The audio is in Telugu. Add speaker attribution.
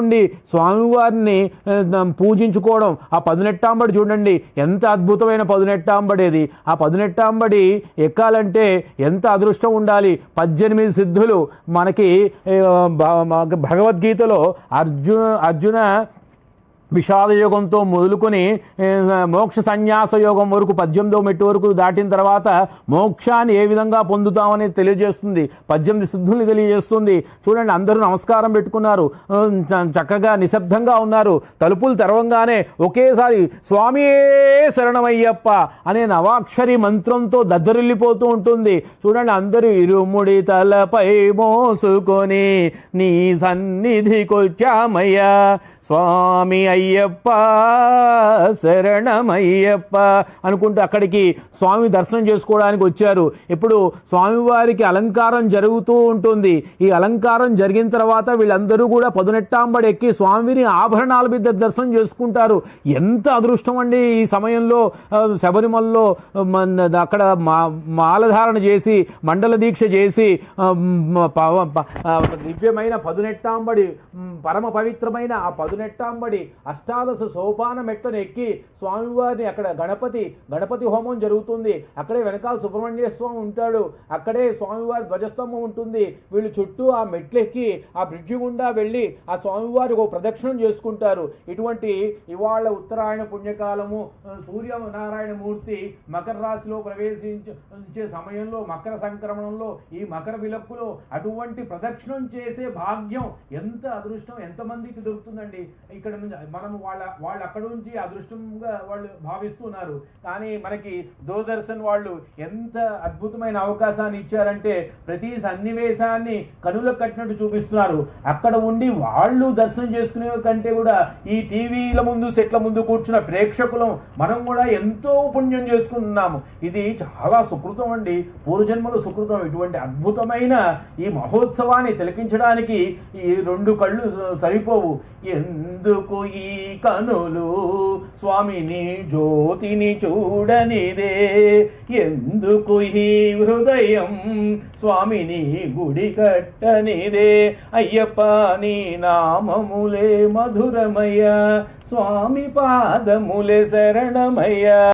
Speaker 1: ఉండి స్వామివారిని పూజించుకోవడం. ఆ పదునెట్టాంబడి చూడండి ఎంత అద్భుతమైన పదునెట్టాంబడి అది ఆ పదునెట్టాంబడి ఎక్కాలంటే ఎంత అదృష్టం ఉండాలి? పద్దెనిమిది సిద్ధులు మనకి భగవద్గీతలో అర్జున అర్జున విషాద యోగంతో మొదలుకొని మోక్ష సన్యాస యోగం వరకు పద్దెనిమిదో మెట్టు వరకు దాటిన తర్వాత మోక్షాన్ని ఏ విధంగా పొందుతామని తెలియజేస్తుంది. పద్దెనిమిది సిద్ధుల్ని తెలియజేస్తుంది. చూడండి అందరూ నమస్కారం పెట్టుకున్నారు. చక్కగా నిశ్శబ్దంగా ఉన్నారు. తలుపులు తెరవంగానే ఒకేసారి స్వామియే శరణమయ్యప్ప అనే నవాక్షరి మంత్రంతో దద్దరిల్లిపోతూ ఉంటుంది. చూడండి అందరూ ఇరుముడి తలపై మోసుకొని నీ సన్నిధికొచ్చామయ్యా స్వామి అయ్య శరణమయ్యప్ప అనుకుంటూ అక్కడికి స్వామి దర్శనం చేసుకోవడానికి వచ్చారు. ఇప్పుడు స్వామివారికి అలంకారం జరుగుతూ ఉంటుంది. ఈ అలంకారం జరిగిన తర్వాత వీళ్ళందరూ కూడా పదునెట్టాంబడి ఎక్కి స్వామిని ఆభరణాల మీద దర్శనం చేసుకుంటారు. ఎంత అదృష్టం అండి ఈ సమయంలో శబరిమలలో అక్కడ మా మాలధారణ చేసి మండల దీక్ష చేసి దివ్యమైన పదునెట్టాంబడి పరమ పవిత్రమైన ఆ పదునెట్టాంబడి అష్టాదశ సోపాన మెట్టను ఎక్కి స్వామివారిని అక్కడ గణపతి గణపతి హోమం జరుగుతుంది. అక్కడే వెనకాల సుబ్రహ్మణ్య స్వామి ఉంటాడు. అక్కడే స్వామివారి ధ్వజస్తంభం ఉంటుంది. వీళ్ళు చుట్టూ ఆ మెట్లెక్కి ఆ బ్రిడ్జి గుండా వెళ్ళి ఆ స్వామివారికి ఒక ప్రదక్షిణం చేసుకుంటారు. ఇటువంటి ఇవాళ ఉత్తరాయణ పుణ్యకాలము సూర్య నారాయణ మూర్తి మకర రాశిలో ప్రవేశించే సమయంలో మకర సంక్రమణంలో ఈ మకర విలక్కులో అటువంటి ప్రదక్షిణం చేసే భాగ్యం ఎంత అదృష్టం ఎంతమందికి దొరుకుతుందండి? ఇక్కడ నుంచి మనం వాళ్ళ వాళ్ళు అక్కడ నుంచి అదృష్టంగా వాళ్ళు భావిస్తున్నారు. కానీ మనకి దూరదర్శన్ వాళ్ళు ఎంత అద్భుతమైన అవకాశాన్ని ఇచ్చారంటే ప్రతి సన్నివేశాన్ని కనులకు కట్టినట్టు చూపిస్తున్నారు. అక్కడ ఉండి వాళ్ళు దర్శనం చేసుకునే కంటే కూడా ఈ టీవీల ముందు సెట్ల ముందు కూర్చున్న ప్రేక్షకులం మనం కూడా ఎంతో పుణ్యం చేసుకుంటున్నాము. ఇది చాలా సుకృతం అండి. పూర్వజన్మల సుకృతం. ఇటువంటి అద్భుతమైన ఈ మహోత్సవాన్ని తిలకించడానికి ఈ రెండు కళ్ళు సరిపోవు. ఎందుకు ఈ కనులు స్వామిని జ్యోతిని చూడనిదే. ఎందుకు ఈ హృదయం స్వామిని గుడి కట్టనిదే? అయ్యప్ప నీ నామములే మధురమయ్య స్వామి పాదములే శరణమయ్య.